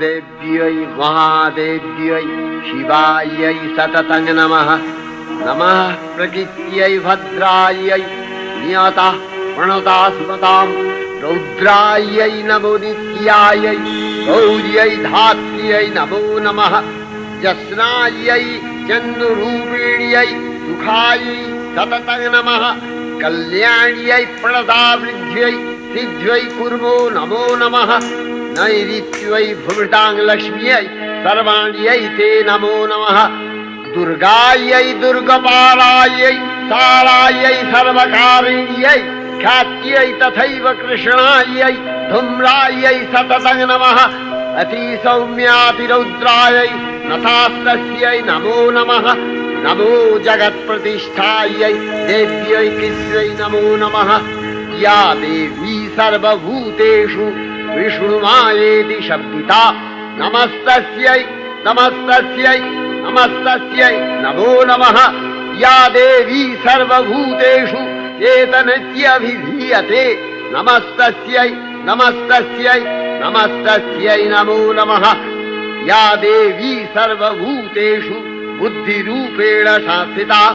देव्यै महादेव्यै शिवायै सततं नमः। नमः प्रकृत्यै भद्रायै नियतः प्रणता स्मताम् रौद्रायै नमो नित्यायै गौर्यै धात्र्यै नमो नमः। जस्नायै चन्दुरूपिण्यै सुखायै सततं नमः। कल्याण्यै प्रणतावृद्ध्यै सिद्ध्यै कुर्मो नमो नमः नैऋत्यै भूमिटाङ्गलक्ष्म्यै सर्वाण्यै ते नमो नमः। दुर्गायै दुर्गपालायै सालायै सर्वकारिण्यै ख्यात्यै तथैव कृष्णायै धूम्रायै सततं नमः। अतिसौम्यातिरौद्रायै नथास्तस्यै नमो नमः। नमो जगत्प्रतिष्ठायै देव्यै कृष्यै नमो नमः। या देवी सर्वभूतेषु विष्णुमायेति शब्दिता। नमस्तस्यै नमस्तस्यै नमस्तस्यै नमो नमः। या देवी सर्वभूतेषु चेतनत्यभिधीयते नमस्तस्यै नमस्तस्यै नमस्तस्यै नमो नमः। या देवी सर्वभूतेषु बुद्धिरूपेण शासिता